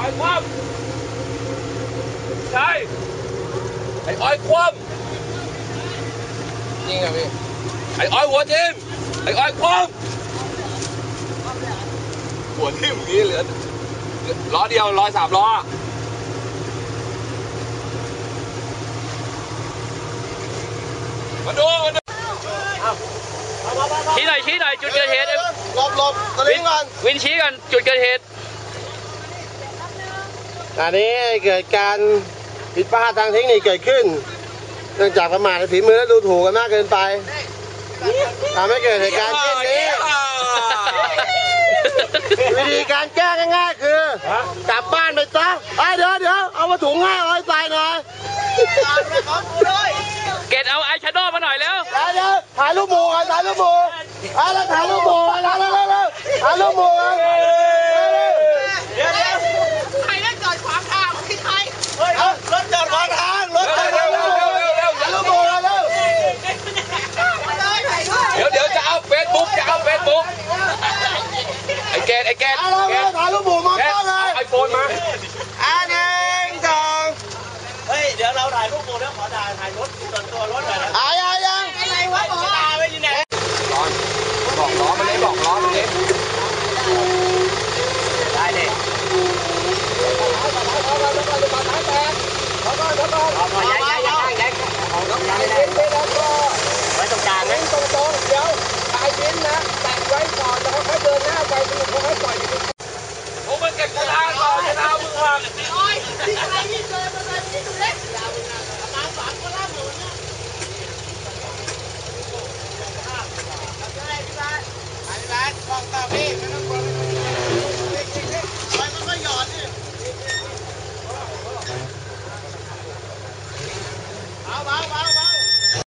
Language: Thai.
อ้อยคว่ำใช่ไอ้อ้อยคว่ำจริงอะพี่ไอ้อ้อยหัวทิ่มไอ้อ้อยคว่ำหัวทิ่มอย่างนี้เหลือล้อเดียวร้อยสามล้อมาดูมาดูชี้หน่อยชี้หน่อยจุดเกิดเหตุหลบหลบตะลิงก่อนวินชี้กันจุดเกิดเหตุ อันนี้เกิดการผิดพลาดทางเทคนิคเกิดขึ้น เนื่องจากประมาทในฝีมือและดูถูกกันมากเกินไปทำให้เกิดเหตุการณ์เช่นนี้ วิธีการแก้ง่ายๆคือกลับบ้านไปซะไอ้ยเดี๋ยวเดี๋ยวเอามาถุงให้เอาให้ใส่หน่อยเกตเอาไอแชโดว์มาหน่อยแล้วเดี๋ยวเดี๋ยวถ่ายรูปหมู่กันถ่ายรูปหมู่เอาแล้วถ่ายรูปหมู่กันแล้วแล้วแล้วถ่ายรูปหมู่กัน ใครนั่นจอดขวางทางที่ใคร รถจอดขวางทางรถจอดขวางทางถ่ายรูปหมู่กันแล้ว เลยถ่ายด้วย เดี๋ยวเดี๋ยวจะเอาเฟซบุ๊กจะเอาเฟซบุ๊กไอ้แกนไอ้แกน เอาแล้ว แกน ถ่ายรูปหมู่มา แกน ต้อนเลย ไอโฟน มาอันหนึ่งสองเฮ้ย เดี๋ยวเราถ่ายรูปโมแล้วขอถ่ายถ่ายรถส่วนตัวรถหน่อยนะ อายังยัง อะไรวะหมอ